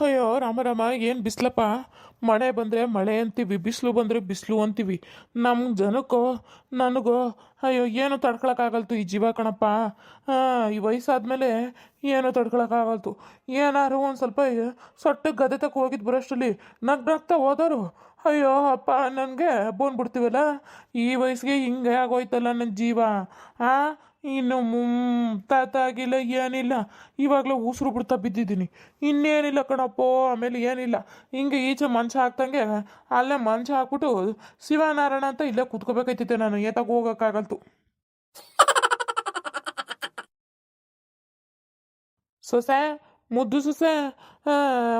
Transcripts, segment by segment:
ಅಯ್ಯೋ, ರಾಮ ರಾಮ, ಏನು ಬಿಸ್ಲಪ್ಪ? ಮಳೆ ಬಂದರೆ ಮಳೆ ಅಂತೀವಿ, ಬಿಸಿಲು ಬಂದರೆ ಬಿಸಿಲು ಅಂತೀವಿ. ನಮ್ಮ ಜನಕ್ಕೋ, ನನಗೋ, ಅಯ್ಯೋ, ಏನು ತಡ್ಕೊಳಕ್ಕಾಗಲ್ತು ಈ ಜೀವ ಕಣಪ್ಪ? ಈ ವಯಸ್ಸಾದ್ಮೇಲೆ ಏನು ತಡ್ಕೊಳಕ್ಕಾಗಲ್ತು? ಏನಾರು ಒಂದು ಸ್ವಲ್ಪ ಸೊಟ್ಟ ಗದೆ ತಕ್ಕ ಹೋಗಿದ್ದು ಬರೋಷ್ಟರಲ್ಲಿ ನಗ್ ನಗ್ತಾ ಹೋದವರು ಅಯ್ಯೋ, ಅಪ್ಪ, ನನಗೆ ಬೋನ್ ಬಿಡ್ತೀವಲ್ಲ? ಈ ವಯಸ್ಸಿಗೆ ಹಿಂಗೆ ಆಗೋಯ್ತಲ್ಲ ನನ್ನ ಜೀವ, ಆ? ಇನ್ನು ಮುತ್ತಾಗಿಲ್ಲ ಏನಿಲ್ಲ. ಇವಾಗಲೇ ಉಸಿರು ಬಿಡ್ತಾ ಬಿದ್ದಿದ್ದೀನಿ. ಇನ್ನೇನಿಲ್ಲ ಕಣಪ್ಪ, ಆಮೇಲೆ ಏನಿಲ್ಲ. ಹಿಂಗೆ ಈಚೆ ಮಂಚ ಹಾಕ್ದಂಗೆ ಅಲ್ಲೇ ಮಂಚ ಹಾಕ್ಬಿಟ್ಟು ಶಿವನಾರಾಯಣ ಅಂತ ಇಲ್ಲೇ ಕುತ್ಕೋಬೇಕಾಯ್ತಿತ್ತು ನಾನು ಏತಾಗ ಹೋಗೋಕ್ಕಾಗಲ್ತು. ಸೊಸೆ, ಮುದ್ದು ಸೊಸೆ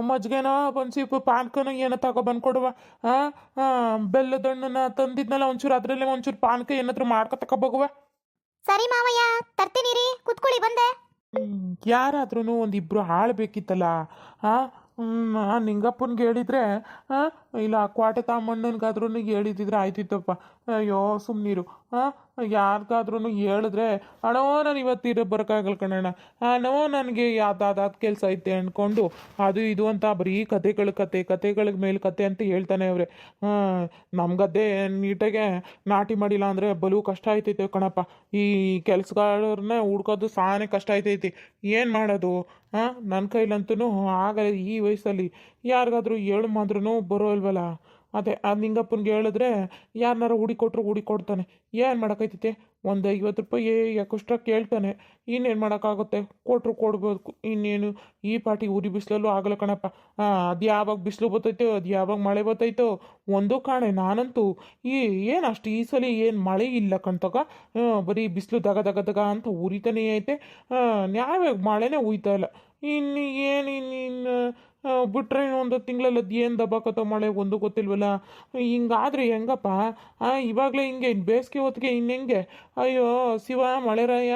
ಮಜ್ಜಿಗೆನೋ ಒಂದು ಪಾನ್ಕನ ಏನೋ ತಗೊಬಂದು ಕೊಡುವ ಹಾಂ ಬೆಲ್ಲದ ಹಣ್ಣನ್ನ ತಂದಿದ್ನಲ್ಲ, ಒಂಚೂರು ಅದರಲ್ಲೇ ಒಂಚೂರು ಪಾನ್ಕ ಏನಾದ್ರು ಮಾಡ್ಕೊ ತಗೊಬೋಗುವ ಸರಿ ಮಾವಯ್ಯ ತರ್ತೀನಿ ರೀ ಕುತ್ಕೊಳ್ಳಿ ಬಂದೆ. ಯಾರಾದ್ರೂ ಒಂದಿಬ್ರು ಹಾಳು ಬೇಕಿತ್ತಲ್ಲ ನಿಂಗಪ್ಪನಿಗೆ ಹೇಳಿದ್ರೆ ಹಾಂ ಇಲ್ಲ ಕ್ವಾಟೆ ತಾಮಣ್ಣನ್ಗಾದ್ರೂ ಹೇಳಿದಿದ್ರೆ ಆಯ್ತಿತ್ತಪ್ಪ. ಅಯ್ಯೋ ಸುಮ್ಮನಿರು ಹಾಂ ಯಾರಿಗಾದ್ರೂ ಹೇಳಿದ್ರೆ, ಅಣ್ಣೋ, ನಾನು ಇವತ್ತಿರ ಬರೋಕ್ಕಾಗಲ್ಲ ಕಣಣ್ಣ. ಅಣ್ಣೋ, ನನಗೆ ಯಾವ್ದಾದ ಕೆಲಸ ಐತೆ ಅಂದ್ಕೊಂಡು ಅದು ಇದು ಅಂತ ಬರೀ ಕತೆಗಳ ಕತೆ ಕತೆಗಳ ಮೇಲೆ ಕತೆ ಅಂತ ಹೇಳ್ತಾನೆ ಅವ್ರೆ. ಹಾಂ ನಮ್ಮ ಗದ್ದೆ ನೀಟಾಗೆ ನಾಟಿ ಮಾಡಿಲ್ಲ ಅಂದರೆ ಬಲು ಕಷ್ಟ ಆಯ್ತೈತೆ ಕಣಪ್ಪ. ಈ ಕೆಲಸಗಾರನ್ನ ಹುಡ್ಕೋದು ಸಾನೆ ಕಷ್ಟ ಆಯ್ತೈತಿ. ಏನು ಮಾಡೋದು? ಹಾಂ ನನ್ನ ಕೈಲಂತೂ ಆಗಲ್ಲ ಈ ವಯಸ್ಸಲ್ಲಿ. ಯಾರಿಗಾದ್ರೂ ಹೇಳು ಮಾತ್ರ ಬರೋ ಇಲ್ವಲ್ಲ? ಅದೇ, ಆ ನಿಂಗಪ್ಪನಿಗೆ ಹೇಳಿದ್ರೆ ಯಾರನ್ನಾರು ಹುಡಿ ಕೊಟ್ಟರು ಹುಡಿ ಕೊಡ್ತಾನೆ ಏನು ಮಾಡೋಕ್ಕೈತೈತೆ ಒಂದು ಐವತ್ತು ರೂಪಾಯಿ ಯಾಕಷ್ಟ ಕೇಳ್ತಾನೆ. ಇನ್ನೇನು ಮಾಡೋಕ್ಕಾಗುತ್ತೆ? ಕೊಟ್ಟರು ಕೊಡ್ಬೋದು ಇನ್ನೇನು? ಈ ಪಾಟಿ ಉರಿ ಬಿಸಿಲಲ್ಲೂ ಆಗಲ್ಲ ಕಣಪ್ಪ. ಅದು ಯಾವಾಗ ಬಿಸಿಲು ಬರ್ತೈತೋ ಅದು ಯಾವಾಗ ಮಳೆ ಬರ್ತೈತೋ ಒಂದು ಕಾಣೆ ನಾನಂತೂ. ಈ, ಏನು ಅಷ್ಟು ಈ ಸಲ ಏನು ಮಳೆ ಇಲ್ಲ ಕಣ್ತಗ ಬರೀ ಬಿಸಿಲು ದಗ ದಗ ದಗ ಅಂತ ಉರಿತಾನೇ ಐತೆ. ಯಾವಾಗ ಮಳೆನೇ ಉಯ್ತಾ ಇಲ್ಲ. ಇನ್ನು ಏನು ಇನ್ನು ಬಿಟ್ರೆ ಒಂದು ತಿಂಗಳಲ್ಲಿ ಅದು ಏನು ದಬ್ಬಾಕತ್ತೋ ಮಳೆ ಒಂದು ಗೊತ್ತಿಲ್ವಲ್ಲ? ಹಿಂಗಾದ್ರೆ ಹೆಂಗಪ್ಪ? ಆ, ಇವಾಗಲೇ ಹಿಂಗೆ ಬೇಸಿಗೆ ಹೊತ್ತಿಗೆ ಇನ್ನೆಂಗೆ ಅಯ್ಯೋ ಶಿವ ಮಳೆರಾಯ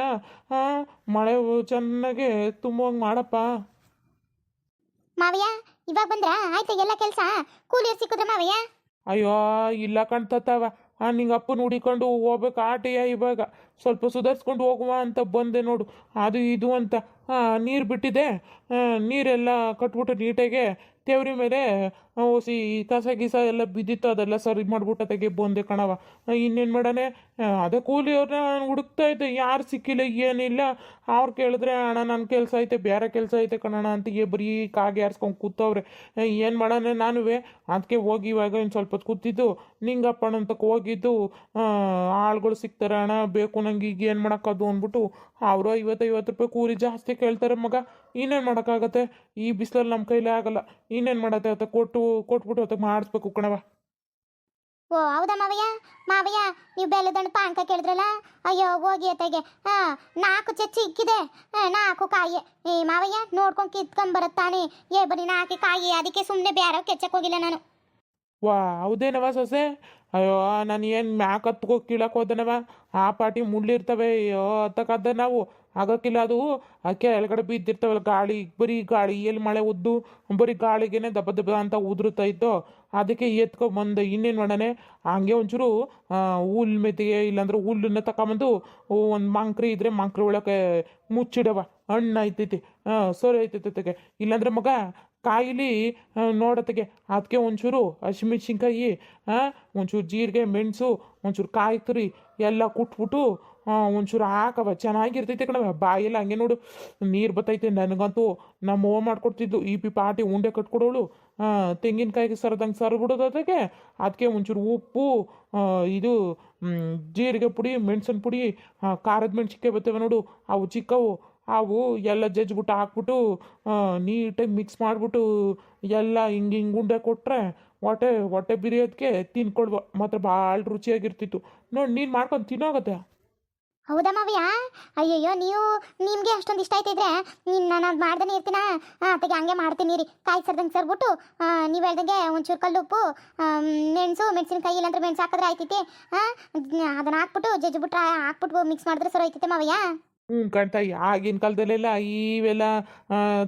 ಆ, ಮಳೆ ಚೆನ್ನಾಗೆ ತುಂಬುವಂಗೆ ಮಾಡಪ್ಪ. ಮಾವಯ್ಯ ಇವಾಗ ಬಂದ್ರ? ಆಯ್ತಾ ಎಲ್ಲ ಕೆಲಸ? ಕೂಲಿಯರ್ ಸಿಕ್ಕಿದ್ರ ಮಾವಯ್ಯ? ಅಯ್ಯೋ ಇಲ್ಲ ಕಣ್ತತ್ತವ. ಆ ನಿಂಗೆ ಅಪ್ಪನ ಹುಡಿಕೊಂಡು ಹೋಗ್ಬೇಕು ಆಟೆಯ ಇವಾಗ. ಸ್ವಲ್ಪ ಸುಧಾರಿಸ್ಕೊಂಡು ಹೋಗುವ ಅಂತ ಬಂದೆ ನೋಡು. ಅದು ಇದು ಅಂತ. ನೀರು ಬಿಟ್ಟಿದೆ. ನೀರೆಲ್ಲ ಕಟ್ಬಿಟ್ಟು ನೀಟಾಗೆ ತೆವ್ರಿ ಮೇಲೆ ಓಸಿ ಕಸ ಗೀಸ ಎಲ್ಲ ಬಿದ್ದಿತ್ತು, ಅದೆಲ್ಲ ಸರಿ ಮಾಡ್ಬಿಟ್ಟು ತೆಗೆ ಬಂದೆ ಕಣವ. ಇನ್ನೇನು ಮಾಡಾನೆ ಅದೇ ಕೂಲಿಯವ್ರನ್ನ ಹುಡುಕ್ತಾ ಇದ್ದೆ. ಯಾರು ಸಿಕ್ಕಿಲ್ಲ, ಏನಿಲ್ಲ. ಅವ್ರು ಕೇಳಿದ್ರೆ, ಅಣ್ಣ ನನ್ನ ಕೆಲಸ ಐತೆ ಬೇರೆ ಕೆಲಸ ಐತೆ ಕಣಣ ಅಂತ ಏ ಬರೀ ಕಾಗೆ ಆರಿಸ್ಕೊಂಡು ಕೂತವ್ರೆ. ಏನು ಮಾಡೋಣ ನಾನುವೆ? ಅದಕ್ಕೆ ಹೋಗಿ ಇವಾಗ ಇನ್ನು ಸ್ವಲ್ಪ ಹೊತ್ತು ಕೂತಿದ್ದು. ನಿಂಗಪ್ಪಣ್ಣ ಅಂತಕ್ಕೆ ಹೋಗಿದ್ದು. ಆಳುಗಳು ಸಿಗ್ತಾರೆ, ಅಣ್ಣ, ಬೇಕು ನಂಗೆ, ಈಗ ಏನು ಮಾಡೋಕ್ಕದು ಅಂದ್ಬಿಟ್ಟು, ಅವರು ಐವತ್ತೈವತ್ತು ಐವತ್ತು ರೂಪಾಯಿ ಕೂಲಿ ಜಾಸ್ತಿ ಕೇಳ್ತಾರೆ ಮಗ. ಇನ್ನೇನು ಮಾಡೋಕ್ಕಾಗತ್ತೆ? ಈ ಬಿಸಿಲಲ್ಲಿ ನಮ್ಮ ಕೈಲೇ ಆಗಲ್ಲ. ಇನ್ನೇನು ಮಾಡತ್ತೆ ಅಂತ ಕೊಟ್ಟು ಕೊಟ್ಬಿಟ್ಟು ಅದಕ್ಕೆ ಮಾಡಿಸ್ಬೇಕು ಕಣವ ಓ ಹೌದಾ ಮಾವಯ್ಯ? ಮಾವಯ್ಯ ನೀವು ಬೆಲ್ಲದಣ್ಣ ಪಾಂಕ ಕೇಳಿದ್ರಲ್ಲ? ಅಯ್ಯೋ ಹೋಗಿ ಅತ್ತಗೆ. ಹಾ ನಾಲ್ಕು ಚಚ್ಚಿ ಇಕ್ಕಿದೆ. ನಾಲ್ಕು ಕಾಯಿ. ಏ ಮಾವಯ್ಯ ನೋಡ್ಕೊಂಡು ಕಿತ್ಕೊಂಡ್ ಬರುತ್ತಾನೆ ಏ ಬರೀ ನಾಲ್ಕು ಕಾಯಿ. ಅದಕ್ಕೆ ಸುಮ್ಮನೆ ಬೇರೆ ಕೆಚ್ಚಕ್ಕೆ ಹೋಗಿಲ್ಲ ನಾನು. ವಾ ಹೌದೇನವ ಸೊಸೆ? ಅಯ್ಯೋ, ನಾನು ಏನು ಮ್ಯಾಕ್ ಹತ್ಕೋ ಕೀಳಕ್ಕೆ ಹೋದನವ? ಆ ಪಾಟಿ ಮುಳ್ಳಿರ್ತವೆ, ಅಯ್ಯೋ ಹತ್ತಕ್ಕದ್ದ ನಾವು. ಆಗೋಕ್ಕಿಲ್ಲ ಅದು. ಅದಕ್ಕೆ ಕೆಳಗಡೆ ಬಿದ್ದಿರ್ತವಲ್ಲ, ಗಾಳಿ, ಬರೀ ಗಾಳಿ ಎಲ್ಲಿ ಮಳೆ ಉದ್ದು ಬರೀ ಗಾಳಿಗೇನೆ ದಬ್ಬ ದಬ್ಬ ಅಂತ ಉದುರುತ್ತಾ ಅದಕ್ಕೆ ಎತ್ಕೊ ಬಂದು ಇನ್ನೇನು ಮಾಡೋಣ? ಹಂಗೆ ಒಂಚೂರು ಹುಲ್ ಮೆತ್ತಿಗೆ, ಇಲ್ಲಾಂದ್ರೆ ಹುಲ್ಲನ್ನ ತಗೊಂಬಂದು ಒಂದು ಮಂಕ್ರಿ ಇದ್ರೆ ಮಂಕ್ರಿ ಒಳಕ್ಕೆ ಮುಚ್ಚಿಡವ. ಹಣ್ಣು ಐತೈತಿ ಹಾಂ ಸರಿ ಐತೈತೆ ಇಲ್ಲಾಂದ್ರೆ ಮಗ ಕಾಯಿಲಿ ನೋಡತ್ತಗೆ ಅದಕ್ಕೆ ಒಂಚೂರು ಹಸಿಮೆಣ್ಸಿನ್ಕಾಯಿ ಒಂಚೂರು ಜೀರಿಗೆ, ಮೆಣಸು, ಒಂಚೂರು ಕಾಯಿ ತುರಿ ಎಲ್ಲ ಕುಟ್ಬಿಟ್ಟು ಒಂಚೂರು ಹಾಕವ ಚೆನ್ನಾಗಿರ್ತೈತೆ ಕಣವ ಬಾಯಲ್ಲಿ ಹಂಗೆ ನೋಡು, ನೀರು ಬತ್ತೈತೆ. ನನಗಂತೂ ನಮ್ಮ ಓ ಮಾಡ್ಕೊಡ್ತಿದ್ದು ಈ ಪಿ ಪಾಟಿ ಉಂಡೆ ಕಟ್ಕೊಡೋಳು. ತೆಂಗಿನಕಾಯಿಗೆ ಸರದಂಗೆ ಸರಬಿಡೋದು ಅದಕ್ಕೆ. ಅದಕ್ಕೆ ಒಂಚೂರು ಉಪ್ಪು ಇದು ಜೀರಿಗೆ ಪುಡಿ, ಮೆಣಸಿನ ಪುಡಿ ಖಾರದ ಮೆಣಸಿನ್ಕಾಯಿ ಬರ್ತವೆ ನೋಡು. ಅವು ಚಿಕ್ಕವು. ಅವು ಎಲ್ಲ ಜಜ್ಜಿಬಿಟ್ಟು ಹಾಕ್ಬಿಟ್ಟು ನೀಟಾಗಿ ಮಿಕ್ಸ್ ಮಾಡಿಬಿಟ್ಟು ಎಲ್ಲ ಹಿಂಗೆ ಹಿಂಗೆ ಉಂಡೆ ಕೊಟ್ಟರೆ ಹೊಟ್ಟೆ ಹೊಟ್ಟೆ ಬಿರಿಯೋದಕ್ಕೆ ತಿನ್ಕೊಳ್ಬೋ, ಮಾತ್ರ ಭಾಳ ರುಚಿಯಾಗಿರ್ತಿತ್ತು. ನೋಡಿ, ನೀನು ಮಾಡ್ಕೊಂಡು ತಿನ್ನೋಗತ್ತೆ ಹೌದಾ ಮಾವಯ್ಯ? ಅಯ್ಯಯ್ಯೋ, ನೀವು, ನಿಮಗೆ ಅಷ್ಟೊಂದು ಇಷ್ಟ ಆಯ್ತಿದ್ರೆ ನೀನು ನಾನು ಅದು ಮಾಡ್ದೇ ಇರ್ತೀನ? ಅದಕ್ಕೆ ಹಂಗೆ ಮಾಡ್ತೀನಿ ರೀ ಕಾಯಿ ಸರ್ದಂಗೆ ಸರ್ಬಿಟ್ಟು ನೀವು ಹೇಳ್ದಂಗೆ ಒಂಚೂರು ಕಲ್ಲುಪ್ಪು ಮೆಣಸು, ಮೆಣಸಿನಕಾಯಿ ಇಲ್ಲಾಂದ್ರೆ ಮೆಣಸು ಹಾಕಿದ್ರೆ ಆಯ್ತೈತಿ. ಅದನ್ನ ಹಾಕ್ಬಿಟ್ಟು, ಜಜ್ಜಿಬಿಟ್ರೆ ಹಾಕ್ಬಿಟ್ಟು ಮಿಕ್ಸ್ ಮಾಡಿದ್ರೆ ಸರಿ ಹೋಯ್ತೈತೆ ಮಾವಯ್ಯ. ಹ್ಞೂ ಕಾಣ್ತಾ ಆಗಿನ ಕಾಲದಲ್ಲೆಲ್ಲ ಇವೆಲ್ಲ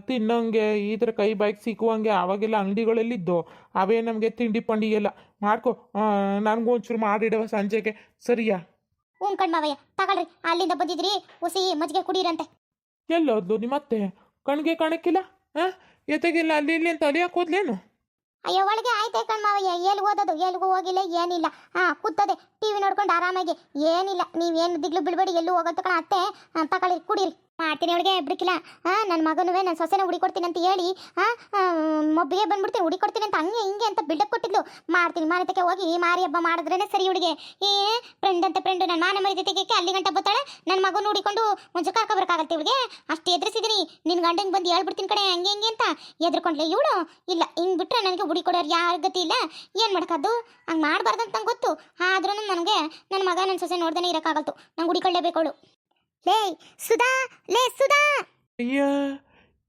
ತಿನ್ನೋಂಗೆ ಈ ಥರ ಕೈ ಬಾಯಿಗೆ ಸಿಕ್ಕುವಂಗೆ ಅವಾಗೆಲ್ಲ ಅಂಗಡಿಗಳಲ್ಲಿದ್ದು ಅವೇ ನಮಗೆ ತಿಂಡಿ ಪಂಡಿ ಎಲ್ಲ ಮಾಡ್ಕೊ ನನಗೂ ಒಂಚೂರು ಮಾಡಿಡವ ಸಂಜೆಗೆ. ಸರಿಯಾ? ಹ್ಞೂ ಕಣ್ಮಾವಯ್ಯ ತಗೊಳ್ರಿ ಅಲ್ಲಿಂದ ಬಂದಿದ್ರಿ ಹುಸಿ ಮಜ್ಜಿಗೆ ಕುಡೀರಂತೆ. ಎಲ್ಲೋದ್ಲು ನಿಮ್ಮತ್ತೆ? ಕಣ್ಗೆ ಕಾಣಕ್ಕಿಲ್ಲ? ಹಾಂ ಎತ್ತಗಿಲ್ಲ ಅಲ್ಲಿ ಇಲ್ಲಿ ಅಂತ ಅಲಿಯಕ್ಕೆ ಹೋದ್ಲೇನು? ಅಯ್ಯೋ, ಒಳಗೆ ಆಯ್ತೆ ಕಣ್ಮಾವಯ್ಯ ಎಲ್ಲಿ ಓದೋದು ಎಲ್ಲಿಗೂ ಹೋಗಿಲ್ಲ, ಏನಿಲ್ಲ. ಹಾ, ಕೂತದೆ, ಟಿವಿ ನೋಡ್ಕೊಂಡು ಆರಾಮಾಗಿ. ಏನಿಲ್ಲ, ನೀವೇನು ದಿಗ್ಲು ಬಿಡ್ಬೇಡಿ, ಎಲ್ಲೂ ಹೋಗೋದು ಕಣ. ಅತ್ತೆ ತಗೊಳ್ಳಿ, ಕುಡೀರಿ. ಮಾಡ್ತೀನಿ ಅವಳಿಗೆ, ಬಿಡ್ಕಿಲ್ಲ. ಹಾ ನನ್ನ ಮಗನುವೆ ನನ್ನ ಸೊಸೆನ ಹುಡಿಕೊಡ್ತೀನಿ ಅಂತ ಹೇಳಿ ಹಾ ಮೊಬ್ಬಿಗೆ ಬಂದ್ಬಿಡ್ತೀನಿ, ಹುಡಿಕೊಡ್ತೀನಿ ಅಂತ ಹಂಗೆ ಹಿಂಗೆ ಅಂತ ಬಿಲ್ಡಪ್ ಕೊಟ್ಟಿದ್ಲು. ಮಾಡ್ತೀನಿ ಮಾನತಕ್ಕೆ ಹೋಗಿ ಮಾರಿ ಹಬ್ಬ ಮಾಡಿದ್ರೇನೆ ಸರಿ ಹುಡುಗೆ. ಏ ಫ್ರೆಂಡ್ ಅಂತ ಫ್ರೆಂಡ್ ನನ್ನ ಮಾನ ಮರಿ ಜೊತೆಗೆ ಅಲ್ಲಿ ಗಂಟ ಬತ್ತಾಳೆ? ನನ್ನ ಮಗನ ಹುಡಿಕೊಂಡು ಮುಂಚೆ ಹಾಕಬೇಕಾಗತ್ತೆ ಇವಳಿಗೆ? ಅಷ್ಟು ಎದುರಿಸಿದೀನಿ ನಿನ್ನ ಗಂಡಂಗೆ ಬಂದು ಹೇಳ್ಬಿಡ್ತೀನಿ ಕಡೆ ಹಂಗೆ ಹಿಂಗೆ ಅಂತ. ಎದ್ರುಕೊಂಡ್ಲೆ ಇವಳು? ಇಲ್ಲ, ಹಿಂಗೆ ಬಿಟ್ರೆ ನನಗೆ ಹುಡಿ ಕೊಡೋರು ಯಾರ ಗತಿ ಇಲ್ಲ. ಏನು ಮಾಡ್ಕೋದು ಹಂಗೆ ಮಾಡಬಾರ್ದು ಅಂತ ಗೊತ್ತು. ಆದ್ರೂ ನನಗೆ ನನ್ನ ಮಗ ನನ್ನ ಸೊಸೆ ನೋಡ್ದೇ ಇರೋಕ್ಕಾಗಲ್ತು. ನಂಗೆ ಹುಡಿಕೊಳ್ಳೇಬೇಕು ಅವಳು. ಲೇ ಸುಧಾ ಲೇ ಸುಧಾ. ಅಯ್ಯ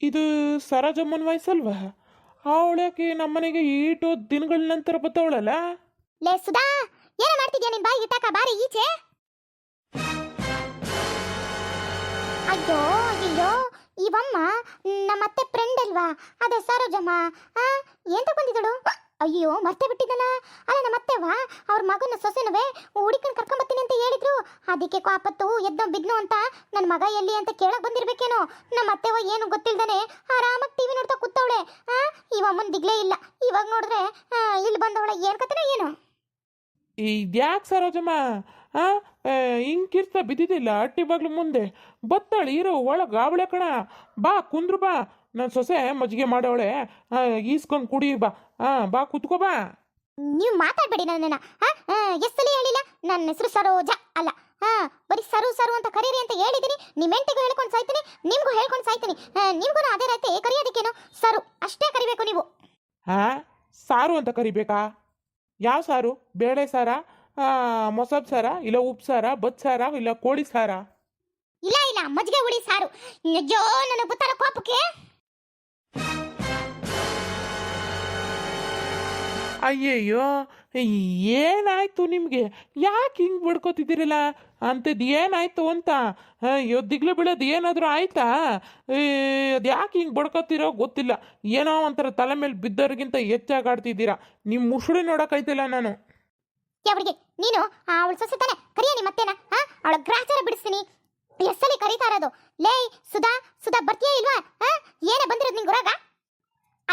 ಇದು ಸರೋಜಮ್ಮನ ವಯಸ್ಸಲ್ವಾ ಅವಳಕ್ಕೆ ನಮ್ಮನೆಗೆ ಈಟು ದಿನಗಳ ನಂತರ ಬತ್ತವಳಲ್ಲ? ಲೇ ಸುಧಾ ಏನು ಮಾಡ್ತಿದ್ಯಾ ನಿನ್ ಬಾಯಿ ಇಟ್ಟಾಕ ಬಾರಿ ಈಚೆ? ಅಯ್ಯೋ ಅಯ್ಯೋ ಇವಮ್ಮ ನಮ್ಮತ್ತೆ ಫ್ರೆಂಡ್ ಅಲ್ವಾ? ಅದೇ ಸರೋಜಮ್ಮ. ಆ ಏನ್ ತಗೊಂಡಿದ್ದಳು? ಅಯ್ಯೋ ಮರ್ತೆ ಬಿಟ್ಟಿದ್ದಲ್ಲ? ಅಲ್ಲ ನಮ್ಮತ್ತೆವಾ ಅವ್ರ ಮಗನ ಸೊಸೆನವೇ ಹುಡುಕನ್ ಕರ್ಕೊಂಡು ಅದಕ್ಕೆ ಕಾಪತ್ತು ಎದ್ದೋ ಬಿದ್ನು ಅಂತ ನನ್ನ ಮಗ ಎಲ್ಲಿ ಅಂತ ಕೇಳಕ್ ಬಂದಿರ್ಬೇಕೇನೋ? ನಮ್ಮ ಅತ್ತೆವ ಏನು ಗೊತ್ತಿಲ್ದಾನೆ? ಆರಾಮಾಗಿ ಟಿವಿ ನೋಡ್ತಾ ಕೂತವಳೆ. ಆ ಇವಮ್ಮನ್ ದಿಗ್ಲೇ ಇಲ್ಲ. ಇವಾಗ ನೋಡಿದ್ರೆ ಇಲ್ಲಿ ಬಂದವಳ. ಏನ್ ಕತೆನೋ ಏನು? ಇದ್ಯಾಕೆ ಸರೋಜಮ್ಮ? ಆ ಹಿಂಗಿರ್ತ ಬಿದ್ದಿದ್ದಿಲ್ಲ ಅಟ್ಟಿ ಬಾಗ್ಲು ಮುಂದೆ. ಬತ್ತಳ ಇರೋ ಒಳಗೆ ಅವಳೆ ಕಣ. ಬಾ, ಕುಂದ್ರು ಬಾ. ನನ್ನ ಸೊಸೆ ಮಜ್ಜಿಗೆ ಮಾಡೋಳೆ ಈಸ್ಕೊಂಡು ಕುಡಿ ಬಾ. ಹಾಂ ಬಾ, ಕುತ್ಕೋ ಬಾ. ನೀವು ಮಾತಾಡ್ಬೇಡಿ ನನ್ನ ಎಸ್ಸಲಿ ಹೇಳಿಲ್ಲ. ನನ್ನ ಹೆಸರು ಸರೋಜ ಅಲ್ಲ. ಹಾ ಬರೀ ಸರು ಸರು ಅಂತ ಕರೀರಿ ಅಂತ ಹೇಳಿದೀನಿ. ನಿಮ್ಮ ಹೆಂಡತಿಗೂ ಹೇಳ್ಕೊಂಡು ಸಾಯ್ತೀನಿ ನಿಮಗೂ ಹೇಳ್ಕೊಂಡು ಸಾಯ್ತೀನಿ. ನಿಮಗೂ ಅದೇ ರೀತಿ ಕರೆಯೋದಕ್ಕೇನು? ಸರು ಅಷ್ಟೇ ಕರಿಬೇಕು ನೀವು. ಹಾಂ? ಸಾರು ಅಂತ ಕರಿಬೇಕಾ? ಯಾವ ಸಾರು? ಬೇಳೆ ಸಾರ? ಮೊಸಬ್ ಸಾರ? ಇಲ್ಲ ಉಪ್ಪು ಸಾರ? ಬತ್ ಸಾರ? ಇಲ್ಲ ಕೋಳಿ ಸಾರ? ಇಲ್ಲ ಇಲ್ಲ ಮಜ್ಜಿಗೆ ಹುಳಿ ಸಾರು. ಅಯ್ಯೋ ನನ್ನ ಬುತ್ತರ ಕೋಪಕ್ಕೆ ಅಯ್ಯಯ್ಯೋ, ಏನಾಯ್ತು ನಿಮಗೆ? ಯಾಕೆ ಹಿಂಗೆ ಬಡ್ಕೋತಿದ್ದೀರಲ್ಲ? ಅಂಥದ್ದು ಏನಾಯ್ತು ಅಂತ? ಅಯ್ಯೋ, ದಿಗ್ಲು ಬೀಳೋದು ಏನಾದರೂ ಆಯ್ತಾ? ಅದು ಯಾಕೆ ಹಿಂಗೆ ಬಡ್ಕೋತಿರೋ ಗೊತ್ತಿಲ್ಲ. ಏನೋ ಒಂಥರ ತಲೆ ಮೇಲೆ ಬಿದ್ದವ್ರಿಗಿಂತ ಹೆಚ್ಚಾಗಿ ಆಡ್ತಿದ್ದೀರಾ ನಿಮ್ಮ ಮುಸುಳಿ ನೋಡೋಕ್ಕಾಯ್ತಿಲ್ಲ ನಾನು. ಯಾವ್ರಿಗೆ ನೀನು ಅವಳು ಸೊಸೆ ತಾನೆ? ಕರಿಯ ನಿಮ್ಮ ಅತ್ತೆನ ಹಾ ಅವಳ ಗ್ರಾಚಾರ ಬಿಡಿಸ್ತೀನಿ. ಎಸ್ಸಲ್ಲಿ ಕರೀತಾ ಇರೋದು? ಲೇ, ಸುಧಾ ಸುಧಾ ಬರ್ತೀಯಾ ಇಲ್ವಾ? ಏನೇ ಬಂದಿರೋದು ನಿಂಗೆ ಹೊರಗ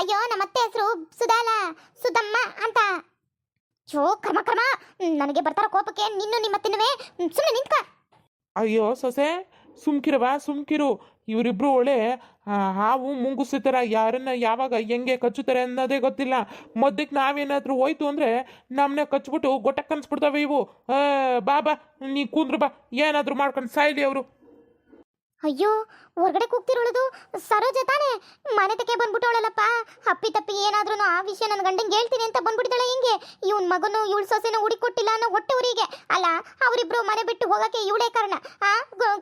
ಅಯ್ಯೋ, ನಮ್ಮ ಅತ್ತೆ ಹೆಸರು ಸುಧಾಲ ಸುಧಮ್ಮ ಅಂತ. ಯೋ ಕರ್ಮ ಕರ್ಮ. ನನಗೆ ಬರ್ತಾರ ಕೋಪಕ್ಕೆ ನಿನ್ನು ನಿಮ್ಮ ಅತ್ತೆನವೇ. ಸುಮ್ಮನೆ ನಿಂತ್ಕ. ಅಯ್ಯೋ, ಸೊಸೆ ಸುಮ್ಕಿರವ ಸುಮ್ಕಿರು. ಇವರಿಬ್ರು ಒಳ್ಳೆ ಹಾವು ಮುಂಗುಸಿ ಥರ ಯಾರನ್ನ ಯಾವಾಗ ಹೆಂಗೆ ಕಚ್ಚುತ್ತಾರೆ ಅನ್ನೋದೇ ಗೊತ್ತಿಲ್ಲ. ಮದ್ದಕ್ಕೆ ನಾವೇನಾದ್ರೂ ಹೋಯ್ತು ಅಂದರೆ ನಮ್ಮನ್ನ ಕಚ್ಬಿಟ್ಟು ಗೊಟ್ಟಕ್ಕೆ ಕನ್ಸ್ಬಿಡ್ತಾವೆ ಇವು. ಬಾ ಬಾ, ನೀ ಕೂಂದ್ರು ಬಾ. ಏನಾದರೂ ಮಾಡ್ಕೊಂಡು ಸಾಯ್ಲಿ ಅವರು. ಅಯ್ಯೋ, ಹೊರಗಡೆ ಕೂಗ್ತಿರೋಳದು ಸರೋಜ ತಾನೆ? ಮನೆ ತಕ್ಕೆ ಬಂದ್ಬಿಟ್ಟವಳಲ್ಲಪ್ಪ. ಅಪ್ಪಿ ತಪ್ಪಿ ಏನಾದ್ರೂ ಆ ವಿಷಯ ನನ್ನ ಗಂಡಂಗೆ ಹೇಳ್ತೀನಿ ಅಂತ ಬಂದ್ಬಿಟ್ಟಿದ್ದಾಳೆ ಹಿಂಗೆ. ಇವನ್ ಮಗನು ಇವಳ ಸೊಸೆನ ಹುಡಿಕೊಟ್ಟಿಲ್ಲ ಅನ್ನೋ ಹೊಟ್ಟೆ ಊರಿಗೆ ಅಲ್ಲ, ಅವರಿಬ್ರು ಮನೆ ಬಿಟ್ಟು ಹೋಗಕ್ಕೆ ಇವಳೇ ಕಾರಣ. ಆ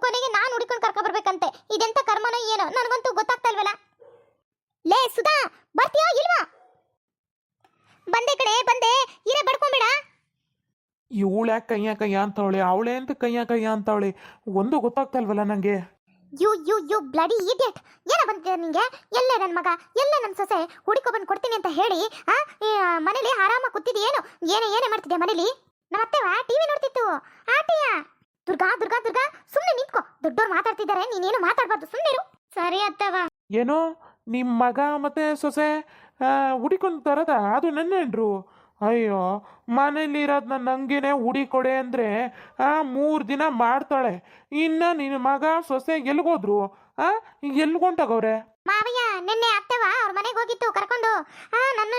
ಕೊನೆಗೆ ನಾನು ಹುಡುಕೊಂಡು ಕರ್ಕೊ ಬರ್ಬೇಕಂತೆ. ಇದೆಂತ ಕರ್ಮನೋ ಏನೋ, ನನಗಂತೂ ಗೊತ್ತಾಗ್ತಾ ಇಲ್ವಲ್ಲ ಲೇ, ಸುಧಾ, ಬರ್ತೀಯಾ ಇಲ್ವಾ? ಬಂದೆ ಕಡೆ ಬಂದೆ. ಇರೇ, ಬಡ್ಕೊಂಬೇಡ. ಇವಳ್ಯಾಕೆ ಕೈಯ ಕೈಯ ಅಂತವಳೆ, ಅವಳೆ ಅಂತ ಕೈಯ ಕೈಯ ಅಂತವಳೆ. ಒಂದು ಗೊತ್ತಾಗ್ತಲ್ವಲ್ಲ ನನಗೆ you you you bloody idiot ಏನ ಬಂದಿದೆ ನಿಂಗೆ? ಎಲ್ಲೇ ನನ್ನ ಮಗ? ಎಲ್ಲೇ ನನ್ನ ಸೊಸೆ? ಹುಡುಕೋ ಬಂದು ಕೊಡ್ತೀನಿ ಅಂತ ಹೇಳಿ, ಆ? ಮನೇಲಿ ಆರಾಮ ಆರಾಮಾಗಿ ಕೂತಿದ್ಯೇನು ಏನೇ? ಏನೇ ಮಾಡ್ತಿದ್ಯಾ ಮನೇಲಿ? ನಮ್ಮ ಅತ್ತೆವ? ಟಿವಿ ನೋಡ್ತಿತ್ತು. ಆಟಿಯ? ದುರ್ಗಾ ದುರ್ಗಾ ದುರ್ಗಾ ಸುಮ್ಮನೆ ನಿಂತ್ಕೋ. ದೊಡ್ಡೋರು ಮಾತಾಡ್ತಿದ್ದಾರೆ, ನೀನೇನು ಮಾತಾಡ್ಬಾರ್ದು ಸುಮ್ಮನೆ ಇರು. ಸರಿ ಅತ್ತವ. ಏನೋ ನಿಮ್ಮ ಮಗ ಮತ್ತೆ ಸೊಸೆ ಹುಡುಕೊಂಡು ತರದ? ಅದು ನನ್ನ ಹೆಂಡ್ರು ಅಯ್ಯೋ ಮನೇಲಿರೋದನ್ನ ನನಗೇನೆ ಹುಡಿ ಕೊಡೆ ಅಂದರೆ ಮೂರು ದಿನ ಮಾಡ್ತಾಳೆ. ಇನ್ನು ನಿನ್ನ ಮಗ ಸೊಸೆ ಎಲ್ಗೋದ್ರು, ಆ, ಎಲ್ಗೊಂಟಾಗವ್ರೆ? ಮಾವಯ್ಯ, ನಿನ್ನೆ ಅತ್ತೆವ ಅವ್ರ ಮನೆಗೆ ಹೋಗಿತ್ತು, ಕರ್ಕೊಂಡು. ಆ ನನ್ನ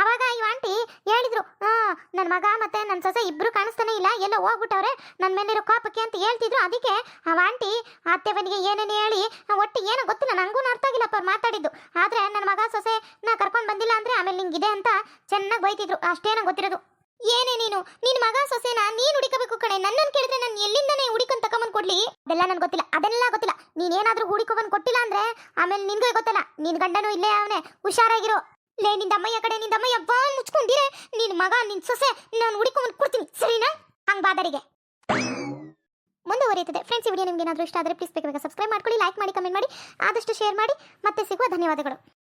ಅವಾಗ ಈ ಆಂಟಿ ಹೇಳಿದ್ರು, ಆ ನನ್ನ ಮಗ ಮತ್ತೆ ನನ್ನ ಸೊಸೆ ಇಬ್ರು ಕಾಣಿಸ್ತಾನೆ ಇಲ್ಲ, ಎಲ್ಲ ಹೋಗ್ಬಿಟ್ಟವ್ರೆ. ನನ್ನ ಮೇಲಿರೋ ಕಾಪಕ್ಕೆ ಅಂತ ಹೇಳ್ತಿದ್ರು. ಅದಕ್ಕೆ ಆ ಆಂಟಿ, ಅತ್ತೆವನಿಗೆ ಏನೇನು ಹೇಳಿ ಒಟ್ಟು ಏನೋ ಗೊತ್ತಿಲ್ಲ ನಂಗೂ ಅರ್ಥ ಆಗಿಲ್ಲಪ್ಪ ಅವ್ರು ಮಾತಾಡಿದ್ದು. ಆದ್ರೆ ನನ್ನ ಮಗ, ಸೊಸೆ, ನಾ ಕರ್ಕೊಂಡು ಬಂದಿಲ್ಲ ಅಂದ್ರೆ ಆಮೇಲೆ ನಿಂಗಿದೆ ಅಂತ ಚೆನ್ನಾಗಿ ಬೈತಿದ್ರು. ಅಷ್ಟೇನೋ ಗೊತ್ತಿರೋದು. ಏನೇ ನೀನು? ನಿನ್ನ ಮಗ ಸೊಸೆನ ನೀನ್ ಹುಡಿಕಬೇಕು ಕಣೆ. ನನ್ನನ್ನು ಕೇಳಿದ್ರೆ ನಾನು ಎಲ್ಲಿಂದನೇ ಹುಡುಕನ್ ತಕೊಂಬಂದ್ ಕೊಡ್ಲಿ? ಅದೆಲ್ಲ ನನ್ಗೆ ಗೊತ್ತಿಲ್ಲ. ಅದೆಲ್ಲ ಗೊತ್ತಿಲ್ಲ. ನೀನೇನಾದ್ರೂ ಹುಡಿಕೊಂಬಂದ್ ಕೊಟ್ಟಿಲ್ಲ ಅಂದ್ರೆ, ಆಮೇಲೆ ನಿನ್ಗೆ ಗೊತ್ತಲ್ಲ. ನಿನ್ ಗಂಡನು ಇಲ್ಲೇ ಅವನೇ. ಹುಷಾರಾಗಿರೋ. ಲೇ ನಿನ್ ಅಮ್ಮಯ್ಯ ಕಡೆ ನಿನ್ನ ಅಮ್ಮಯ್ಯ ಬಾ ಮುಚ್ಕೊಂಡಿರೆ. ನಿನ್ ಮಗ, ನಿನ್ ಸೊಸೆ, ನಾನು ಹುಡಿಕೊಂಬಂದ್ ಕೊಡ್ತೀನಿ. ಸರಿನಾ? ಹಂಗ್ ಬಾದರಿಗೆ ಮುಂದುವರಿಯುತ್ತದೆ. ಫ್ರೆಂಡ್ಸ್ ಈ ವಿಡಿಯೋ ನಿಮ್ಗೆ ಏನಾದರೂ ಇಷ್ಟ ಆದರೆ ಪ್ಲೀಸ್ ಬೇಕಾಗ ಸಬ್ಸ್ಕ್ರೈಬ್ ಮಾಡ್ಕೊಳ್ಳಿ ಲೈಕ್ ಮಾಡಿ ಕಮೆಂಟ್ ಮಾಡಿ, ಆದಷ್ಟು ಶೇರ್ ಮಾಡಿ. ಮತ್ತೆ ಸಿಗುವ ಧನ್ಯವಾದಗಳು.